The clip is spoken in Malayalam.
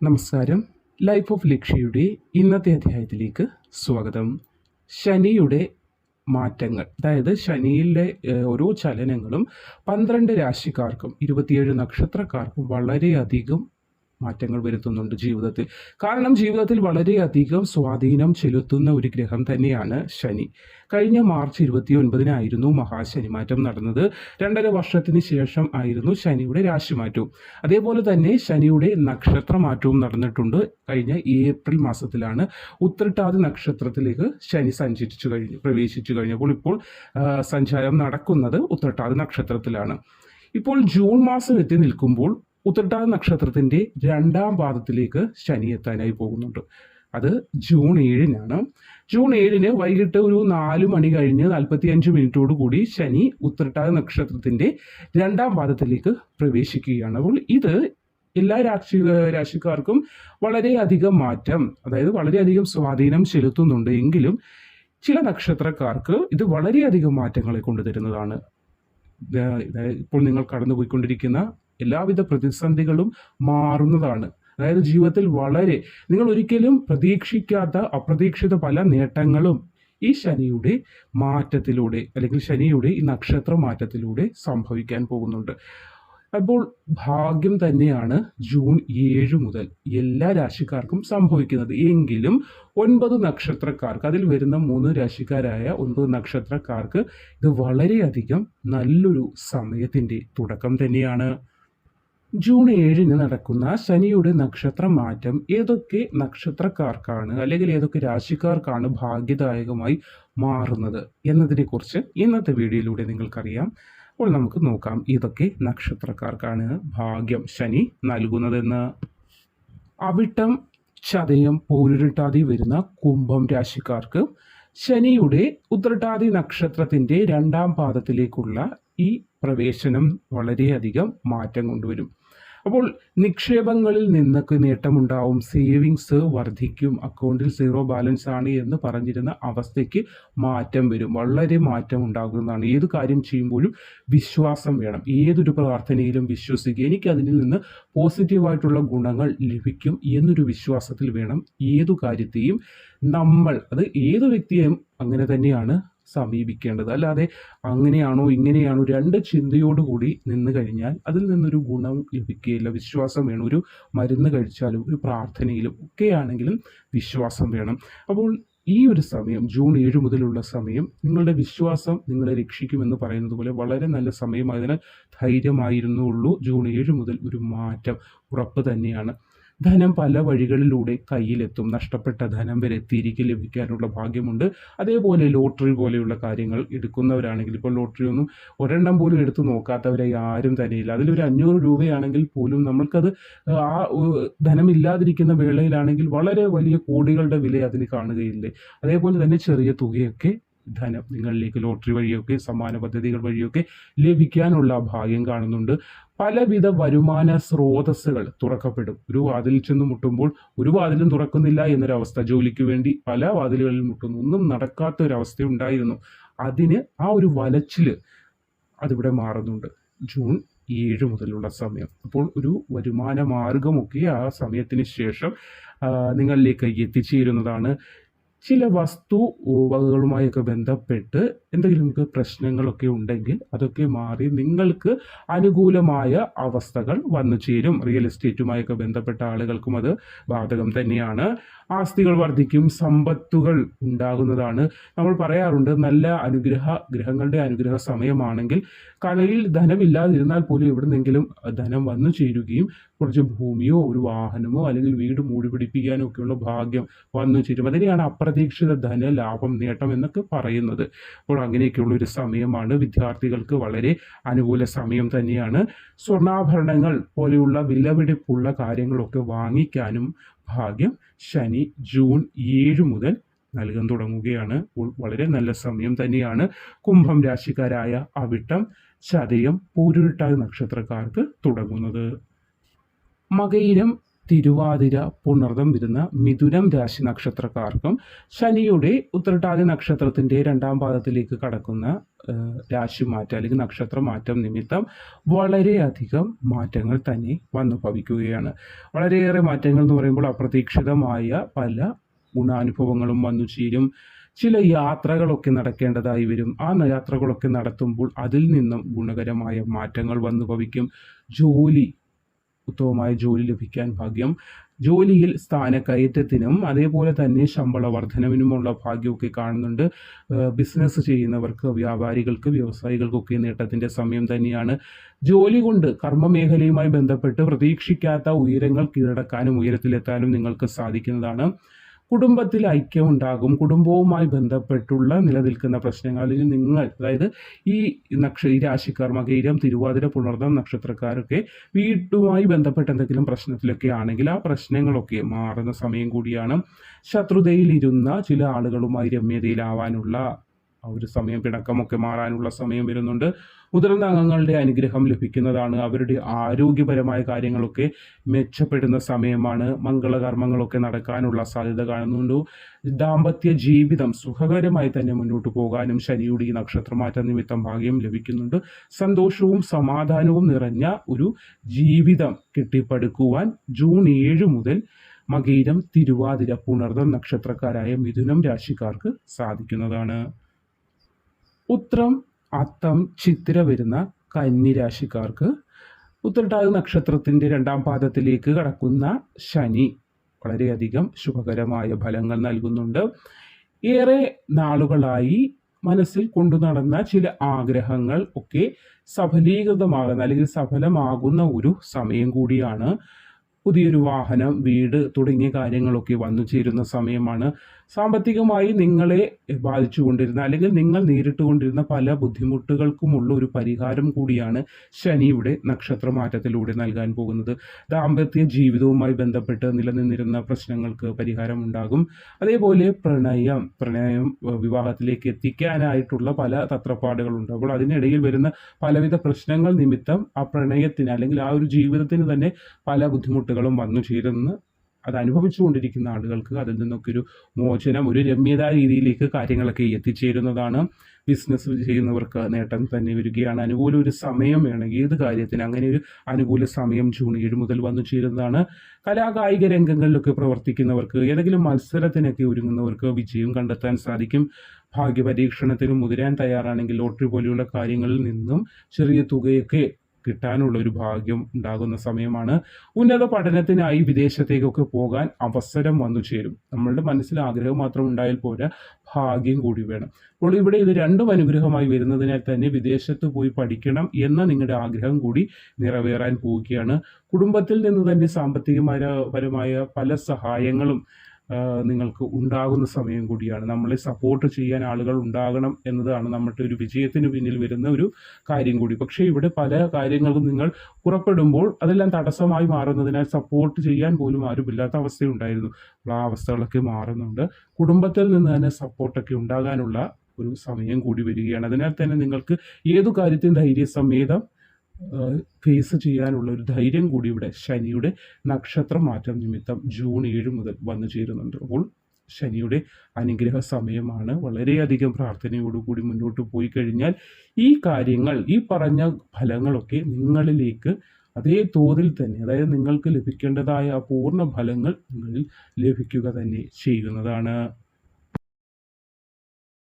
നമസ്കാരം. ലൈഫ് ഓഫ് ലക്ഷ്യയുടെ ഇന്നത്തെ അധ്യായത്തിലേക്ക് സ്വാഗതം. ശനിയുടെ മാറ്റങ്ങൾ അതായത് ശനിയിലെ ഓരോ ചലനങ്ങളും പന്ത്രണ്ട് രാശിക്കാർക്കും ഇരുപത്തിയേഴ് നക്ഷത്രക്കാർക്കും വളരെയധികം മാറ്റങ്ങൾ വരുത്തുന്നുണ്ട് ജീവിതത്തിൽ. കാരണം ജീവിതത്തിൽ വളരെയധികം സ്വാധീനം ചെലുത്തുന്ന ഒരു ഗ്രഹം തന്നെയാണ് ശനി. കഴിഞ്ഞ മാർച്ച് ഇരുപത്തി ഒൻപതിനായിരുന്നു മഹാശനി മാറ്റം നടന്നത്. രണ്ടര വർഷത്തിന് ശേഷം ആയിരുന്നു ശനിയുടെ രാശിമാറ്റവും. അതേപോലെ തന്നെ ശനിയുടെ നക്ഷത്രമാറ്റവും നടന്നിട്ടുണ്ട്. കഴിഞ്ഞ ഏപ്രിൽ മാസത്തിലാണ് ഉത്രട്ടാതി നക്ഷത്രത്തിലേക്ക് ശനി സഞ്ചരിച്ചു കഴിഞ്ഞു പ്രവേശിച്ചു കഴിഞ്ഞപ്പോൾ ഇപ്പോൾ സഞ്ചാരം നടക്കുന്നത് ഉത്രട്ടാതി നക്ഷത്രത്തിലാണ്. ഇപ്പോൾ ജൂൺ മാസം എത്തി നിൽക്കുമ്പോൾ ഉത്രട്ടാതി നക്ഷത്രത്തിന്റെ രണ്ടാം പാദത്തിലേക്ക് ശനി എത്താനായി പോകുന്നുണ്ട്. അത് ജൂൺ ഏഴിനാണ്. ജൂൺ ഏഴിന് വൈകിട്ട് ഒരു നാല് മണി കഴിഞ്ഞ് നാൽപ്പത്തി അഞ്ച് മിനിറ്റോട് കൂടി ശനി ഉത്രട്ടാതി നക്ഷത്രത്തിന്റെ രണ്ടാം പാദത്തിലേക്ക് പ്രവേശിക്കുകയാണ്. അപ്പോൾ ഇത് എല്ലാ രാശി രാശിക്കാർക്കും വളരെയധികം മാറ്റം അതായത് വളരെയധികം സ്വാധീനം ചെലുത്തുന്നുണ്ട് എങ്കിലും ചില നക്ഷത്രക്കാർക്ക് ഇത് വളരെയധികം മാറ്റങ്ങളെ കൊണ്ടുതരുന്നതാണ്. ഇപ്പോൾ നിങ്ങൾ കടന്നുപോയിക്കൊണ്ടിരിക്കുന്ന എല്ലാവിധ പ്രതിസന്ധികളും മാറുന്നതാണ്. അതായത് ജീവിതത്തിൽ വളരെ നിങ്ങൾ ഒരിക്കലും പ്രതീക്ഷിക്കാത്ത അപ്രതീക്ഷിത പല നേട്ടങ്ങളും ഈ ശനിയുടെ മാറ്റത്തിലൂടെ അല്ലെങ്കിൽ ശനിയുടെ ഈ നക്ഷത്ര മാറ്റത്തിലൂടെ സംഭവിക്കാൻ പോകുന്നുണ്ട്. അപ്പോൾ ഭാഗ്യം തന്നെയാണ് ജൂൺ ഏഴ് മുതൽ എല്ലാ രാശിക്കാർക്കും സംഭവിക്കുന്നത്. എങ്കിലും ഒൻപത് നക്ഷത്രക്കാർക്ക് അതിൽ വരുന്ന മൂന്ന് രാശിക്കാരായ ഒൻപത് നക്ഷത്രക്കാർക്ക് ഇത് വളരെയധികം നല്ലൊരു സമയത്തിന്റെ തുടക്കം തന്നെയാണ്. ജൂൺ ഏഴിന് നടക്കുന്ന ശനിയുടെ നക്ഷത്ര മാറ്റം ഏതൊക്കെ നക്ഷത്രക്കാർക്കാണ് അല്ലെങ്കിൽ ഏതൊക്കെ രാശിക്കാർക്കാണ് ഭാഗ്യദായകമായി മാറുന്നത് എന്നതിനെക്കുറിച്ച് ഇന്നത്തെ വീഡിയോയിലൂടെ നിങ്ങൾക്കറിയാം. അപ്പോൾ നമുക്ക് നോക്കാം ഏതൊക്കെ നക്ഷത്രക്കാർക്കാണ് ഭാഗ്യം ശനി നൽകുന്നതെന്ന്. അവിട്ടം ചതയം പോരുരുട്ടാതി വരുന്ന കുംഭം രാശിക്കാർക്ക് ശനിയുടെ ഉത്രട്ടാതി നക്ഷത്രത്തിന്റെ രണ്ടാം പാദത്തിലേക്കുള്ള ഈ പ്രവേശനം വളരെയധികം മാറ്റം കൊണ്ടുവരും. അപ്പോൾ നിക്ഷേപങ്ങളിൽ നിന്നൊക്കെ നേട്ടമുണ്ടാവും. സേവിങ്സ് വർദ്ധിക്കും. അക്കൗണ്ടിൽ സീറോ ബാലൻസ് ആണ് എന്ന് പറഞ്ഞിരുന്ന അവസ്ഥയ്ക്ക് മാറ്റം വരും. വളരെ മാറ്റം ഉണ്ടാകുന്നതാണ്. ഏത് കാര്യം ചെയ്യുമ്പോഴും വിശ്വാസം വേണം. ഏതൊരു പ്രാർത്ഥനയിലും വിശ്വസിക്കുക. എനിക്ക് അതിൽ നിന്ന് പോസിറ്റീവായിട്ടുള്ള ഗുണങ്ങൾ ലഭിക്കും എന്നൊരു വിശ്വാസത്തിൽ വേണം. ഏതു കാര്യത്തെയും നമ്മൾ അത് ഏത് വ്യക്തിയെയും അങ്ങനെ തന്നെയാണ് സമീപിക്കേണ്ടത്. അല്ലാതെ അങ്ങനെയാണോ ഇങ്ങനെയാണോ രണ്ട് ചിന്തയോടുകൂടി നിന്ന് കഴിഞ്ഞാൽ അതിൽ നിന്നൊരു ഗുണം ലഭിക്കുകയില്ല. വിശ്വാസം വേണം. ഒരു മരുന്ന് കഴിച്ചാലും ഒരു പ്രാർത്ഥനയിലും ഒക്കെയാണെങ്കിലും വിശ്വാസം വേണം. അപ്പോൾ ഈ ഒരു സമയം ജൂൺ ഏഴ് മുതലുള്ള സമയം നിങ്ങളുടെ വിശ്വാസം നിങ്ങളെ രക്ഷിക്കുമെന്ന് പറയുന്നത് പോലെ വളരെ നല്ല സമയമായതിനാൽ ധൈര്യമായിരുന്നുള്ളൂ. ജൂൺ ഏഴ് മുതൽ ഒരു മാറ്റം ഉറപ്പ് തന്നെയാണ്. ധനം പല വഴികളിലൂടെ കയ്യിലെത്തും. നഷ്ടപ്പെട്ട ധനം വരെ തിരികെ ലഭിക്കാനുള്ള ഭാഗ്യമുണ്ട്. അതേപോലെ ലോട്ടറി പോലെയുള്ള കാര്യങ്ങൾ എടുക്കുന്നവരാണെങ്കിൽ ഇപ്പോൾ ലോട്ടറി ഒന്നും ഒരെണ്ണം പോലും എടുത്തു നോക്കാത്തവരെ ആരും തന്നെയില്ല അതിലൊരു അഞ്ഞൂറ് രൂപയാണെങ്കിൽ പോലും നമ്മൾക്കത് ആ ധനം ധനമില്ലാതിരിക്കുന്ന വേളയിലാണെങ്കിൽ വളരെ വലിയ കോടികളുടെ വില അതിന് കാണുകയില്ലേ? അതേപോലെ തന്നെ ചെറിയ തുകയൊക്കെ ധനം നിങ്ങളിലേക്ക് ലോട്ടറി വഴിയൊക്കെ സമ്മാന പദ്ധതികൾ വഴിയൊക്കെ ലഭിക്കാനുള്ള ഭാഗ്യം കാണുന്നുണ്ട്. പലവിധ വരുമാന സ്രോതസ്സുകൾ തുറക്കപ്പെടും. ഒരു വാതിൽ ചെന്ന് മുട്ടുമ്പോൾ ഒരു വാതിലും തുറക്കുന്നില്ല എന്നൊരവസ്ഥ ജോലിക്ക് വേണ്ടി പല വാതിലുകളിൽ മുട്ടുന്നു. ഒന്നും നടക്കാത്ത ഒരവസ്ഥ ഉണ്ടായിരുന്നു. അതിന് ആ ഒരു വലച്ചിൽ അതിവിടെ മാറുന്നുണ്ട്. ജൂൺ ഏഴ് മുതലുള്ള സമയം. അപ്പോൾ ഒരു വരുമാന മാർഗമൊക്കെ ആ സമയത്തിന് ശേഷം നിങ്ങളിലേക്ക് എത്തിച്ചേരുന്നതാണ്. ചില വസ്തു വകകളുമായൊക്കെ ബന്ധപ്പെട്ട് എന്തെങ്കിലുമൊക്കെ പ്രശ്നങ്ങളൊക്കെ ഉണ്ടെങ്കിൽ അതൊക്കെ മാറി നിങ്ങൾക്ക് അനുകൂലമായ അവസ്ഥകൾ വന്നു ചേരും. റിയൽ എസ്റ്റേറ്റുമായൊക്കെ ബന്ധപ്പെട്ട ആളുകൾക്കും അത് ബാധകം തന്നെയാണ്. ആസ്തികൾ വർദ്ധിക്കും സമ്പത്തുകൾ ഉണ്ടാകുന്നതാണ്. നമ്മൾ പറയാറുണ്ട് നല്ല അനുഗ്രഹ ഗ്രഹങ്ങളുടെ അനുഗ്രഹ സമയമാണെങ്കിൽ കലയിൽ ധനമില്ലാതിരുന്നാൽ പോലും എവിടുന്നെങ്കിലും ധനം വന്നു ചേരുകയും കുറച്ച് ഭൂമിയോ ഒരു വാഹനമോ അല്ലെങ്കിൽ വീട് മൂടി പിടിപ്പിക്കാനോ ഒക്കെയുള്ള ഭാഗ്യം വന്നു ചേരും. അതിനെയാണ് അപ്രതീക്ഷിത ധന ലാഭം നേട്ടം എന്നൊക്കെ പറയുന്നത്. അപ്പോൾ അങ്ങനെയൊക്കെയുള്ള ഒരു സമയമാണ്. വിദ്യാർത്ഥികൾക്ക് വളരെ അനുകൂല സമയം തന്നെയാണ്. സ്വർണാഭരണങ്ങൾ പോലെയുള്ള വിലപിടിപ്പുള്ള കാര്യങ്ങളൊക്കെ വാങ്ങിക്കാനും ഭാഗ്യം ശനി ജൂൺ ഏഴ് മുതൽ നൽകാൻ തുടങ്ങുകയാണ്. വളരെ നല്ല സമയം തന്നെയാണ്. കുംഭം രാശിക്കാരായ അവിട്ടം ചതയം പൂരുരുട്ടായ നക്ഷത്രക്കാർക്ക് തുടങ്ങുന്നത്. മകയിരം തിരുവാതിര പുണർദം വരുന്ന മിഥുനം രാശി നക്ഷത്രക്കാർക്കും ശനിയുടെ ഉത്രട്ടാതി നക്ഷത്രത്തിന്റെ രണ്ടാം പാദത്തിലേക്ക് കടക്കുന്ന രാശി മാറ്റം അല്ലെങ്കിൽ നക്ഷത്ര മാറ്റം നിമിത്തം വളരെയധികം മാറ്റങ്ങൾ തന്നെ വന്നു ഭവിക്കുകയാണ്. വളരെയേറെ മാറ്റങ്ങൾ എന്ന് പറയുമ്പോൾ അപ്രതീക്ഷിതമായ പല ഗുണാനുഭവങ്ങളും വന്നു ചേരും. ചില യാത്രകളൊക്കെ നടക്കേണ്ടതായി വരും. ആ യാത്രകളൊക്കെ നടത്തുമ്പോൾ അതിൽ നിന്നും ഗുണകരമായ മാറ്റങ്ങൾ വന്നു ഭവിക്കും. ജോലി ഉത്തമമായ ജോലി ലഭിക്കാൻ ഭാഗ്യം. ജോലിയിൽ സ്ഥാനക്കയറ്റത്തിനും അതേപോലെ തന്നെ ശമ്പള വർധനവിനുമുള്ള ഭാഗ്യമൊക്കെ കാണുന്നുണ്ട്. ബിസിനസ് ചെയ്യുന്നവർക്ക് വ്യാപാരികൾക്ക് വ്യവസായികൾക്കൊക്കെ നേട്ടത്തിന്റെ സമയം തന്നെയാണ്. ജോലി കൊണ്ട് കർമ്മമേഖലയുമായി ബന്ധപ്പെട്ട് പ്രതീക്ഷിക്കാത്ത ഉയരങ്ങൾ കീഴടക്കാനും ഉയരത്തിലെത്താനും നിങ്ങൾക്ക് സാധിക്കുന്നതാണ്. കുടുംബത്തിൽ ഐക്യം ഉണ്ടാകും കുടുംബവുമായി ബന്ധപ്പെട്ടുള്ള നിലനിൽക്കുന്ന പ്രശ്നങ്ങളിൽ നിങ്ങൾ അതായത് ഈ നക്ഷ ഈ രാശിക്കാർ മകയിരം തിരുവാതിര പുണർന്നം നക്ഷത്രക്കാരൊക്കെ വീട്ടുമായി ബന്ധപ്പെട്ട എന്തെങ്കിലും പ്രശ്നത്തിലൊക്കെ ആണെങ്കിൽ ആ പ്രശ്നങ്ങളൊക്കെ മാറുന്ന സമയം കൂടിയാണ്. ശത്രുതയിലിരുന്ന ചില ആളുകളുമായി രമ്യതയിലാവാനുള്ള ആ ഒരു സമയം പിണക്കമൊക്കെ മാറാനുള്ള സമയം വരുന്നുണ്ട്. മുതിർന്ന അംഗങ്ങളുടെ അനുഗ്രഹം ലഭിക്കുന്നതാണ് അവരുടെ ആരോഗ്യപരമായ കാര്യങ്ങളൊക്കെ മെച്ചപ്പെടുന്ന സമയമാണ്. മംഗളകർമ്മങ്ങളൊക്കെ നടക്കാനുള്ള സാധ്യത കാണുന്നുണ്ട്. ദാമ്പത്യ ജീവിതം സുഖകരമായി തന്നെ മുന്നോട്ട് പോകാനും ശനിയുടെ ഈ നക്ഷത്രമാറ്റ നിമിത്തം ഭാഗ്യം ലഭിക്കുന്നുണ്ട്. സന്തോഷവും സമാധാനവും നിറഞ്ഞ ഒരു ജീവിതം കെട്ടിപ്പടുക്കുവാൻ ജൂൺ ഏഴ് മുതൽ മകീരം തിരുവാതിര പുണർദം നക്ഷത്രക്കാരായ മിഥുനം രാശിക്കാർക്ക് സാധിക്കുന്നതാണ്. ഉത്രം അത്തം ചിത്തിര വരുന്ന കന്നി രാശിക്കാർക്ക് ഉത്രട്ടാതി നക്ഷത്രത്തിന്റെ രണ്ടാം പാദത്തിലേക്ക് കടക്കുന്ന ശനി വളരെയധികം ശുഭകരമായ ഫലങ്ങൾ നൽകുന്നുണ്ട്. ഏറെ നാളുകളായി മനസ്സിൽ കൊണ്ടു നടന്ന ചില ആഗ്രഹങ്ങൾ ഒക്കെ സഫലീകൃതമാകുന്ന അല്ലെങ്കിൽ സഫലമാകുന്ന ഒരു സമയം കൂടിയാണ്. പുതിയൊരു വാഹനം വീട് തുടങ്ങിയ കാര്യങ്ങളൊക്കെ വന്നു ചേരുന്ന സമയമാണ്. സാമ്പത്തികമായി നിങ്ങളെ ബാധിച്ചുകൊണ്ടിരുന്ന അല്ലെങ്കിൽ നിങ്ങൾ നേരിട്ടുകൊണ്ടിരുന്ന പല ബുദ്ധിമുട്ടുകൾക്കുമുള്ള ഒരു പരിഹാരം കൂടിയാണ് ശനിയുടെ നക്ഷത്രമാറ്റത്തിലൂടെ നൽകാൻ പോകുന്നത്. ദാമ്പത്യ ജീവിതവുമായി ബന്ധപ്പെട്ട് നിലനിന്നിരുന്ന പ്രശ്നങ്ങൾക്ക് പരിഹാരമുണ്ടാകും. അതേപോലെ പ്രണയം പ്രണയം വിവാഹത്തിലേക്ക് എത്തിക്കാനായിട്ടുള്ള പല തത്രപ്പാടുകളുണ്ട്. അപ്പോൾ അതിനിടയിൽ വരുന്ന പലവിധ പ്രശ്നങ്ങൾ നിമിത്തം ആ പ്രണയത്തിന് അല്ലെങ്കിൽ ആ ഒരു ജീവിതത്തിന് തന്നെ പല ബുദ്ധിമുട്ടുകളും വന്നു ചേരുന്ന. അത് അനുഭവിച്ചുകൊണ്ടിരിക്കുന്ന ആളുകൾക്ക് അതിൽ നിന്നൊക്കെ ഒരു മോചനം ഒരു രമ്യത രീതിയിലേക്ക് കാര്യങ്ങളൊക്കെ എത്തിച്ചേരുന്നതാണ് ബിസിനസ് ചെയ്യുന്നവർക്ക് നേട്ടം തന്നെ വരികയാണ്. അനുകൂല ഒരു സമയം വേണമെങ്കിൽ ഏത് കാര്യത്തിന് അങ്ങനെ ഒരു അനുകൂല സമയം ജൂൺ ഏഴ് മുതൽ വന്നു ചേരുന്നതാണ്. കലാകായിക രംഗങ്ങളിലൊക്കെ പ്രവർത്തിക്കുന്നവർക്ക് ഏതെങ്കിലും മത്സരത്തിനൊക്കെ ഒരുങ്ങുന്നവർക്ക് വിജയം കണ്ടെത്താൻ സാധിക്കും. ഭാഗ്യപരീക്ഷണത്തിന് മുതിരാൻ തയ്യാറാണെങ്കിൽ ലോട്ടറി പോലെയുള്ള കാര്യങ്ങളിൽ നിന്നും ചെറിയ തുകയൊക്കെ കിട്ടാനുള്ള ഒരു ഭാഗ്യം ഉണ്ടാകുന്ന സമയമാണ്. ഉന്നത പഠനത്തിനായി വിദേശത്തേക്കൊക്കെ പോകാൻ അവസരം വന്നു ചേരും. നമ്മളുടെ മനസ്സിൽ ആഗ്രഹം മാത്രം ഉണ്ടായാൽ പോരാ ഭാഗ്യം കൂടി വേണം. അപ്പോൾ ഇവിടെ ഇത് രണ്ടും അനുഗ്രഹമായി വരുന്നതിനാൽ തന്നെ വിദേശത്ത് പോയി പഠിക്കണം എന്ന നിങ്ങളുടെ ആഗ്രഹം കൂടി നിറവേറാൻ പോവുകയാണ്. കുടുംബത്തിൽ നിന്ന് തന്നെ സാമ്പത്തികമായ പല സഹായങ്ങളും നിങ്ങൾക്ക് ഉണ്ടാകുന്ന സമയം കൂടിയാണ്. നമ്മളെ സപ്പോർട്ട് ചെയ്യാൻ ആളുകൾ ഉണ്ടാകണം എന്നതാണ് നമ്മുടെ ഒരു വിജയത്തിന് പിന്നിൽ വരുന്ന ഒരു കാര്യം കൂടി. പക്ഷേ ഇവിടെ പല കാര്യങ്ങളും നിങ്ങൾ പുറപ്പെടുമ്പോൾ അതെല്ലാം തടസ്സമായി മാറുന്നതിനാൽ സപ്പോർട്ട് ചെയ്യാൻ പോലും ആരുമില്ലാത്ത അവസ്ഥയുണ്ടായിരുന്നു. ആ അവസ്ഥകളൊക്കെ മാറുന്നുണ്ട്. കുടുംബത്തിൽ നിന്ന് തന്നെ സപ്പോർട്ടൊക്കെ ഉണ്ടാകാനുള്ള ഒരു സമയം കൂടി വരികയാണ്. അതിനാൽ തന്നെ നിങ്ങൾക്ക് ഏതു കാര്യത്തിൽ ധൈര്യസമേതം ഫേസ് ചെയ്യാനുള്ള ഒരു ധൈര്യം കൂടി ഇവിടെ ശനിയുടെ നക്ഷത്ര മാറ്റം നിമിത്തം ജൂൺ ഏഴ് മുതൽ വന്നു ചേരുന്നുണ്ട്. അപ്പോൾ ശനിയുടെ അനുഗ്രഹ സമയമാണ്. വളരെയധികം പ്രാർത്ഥനയോടുകൂടി മുന്നോട്ട് പോയി കഴിഞ്ഞാൽ ഈ കാര്യങ്ങൾ ഈ പറഞ്ഞ ഫലങ്ങളൊക്കെ നിങ്ങളിലേക്ക് അതേ തോതിൽ തന്നെ അതായത് നിങ്ങൾക്ക് ലഭിക്കേണ്ടതായ പൂർണ ഫലങ്ങൾ നിങ്ങളിൽ ലഭിക്കുക തന്നെ ചെയ്യുന്നതാണ്.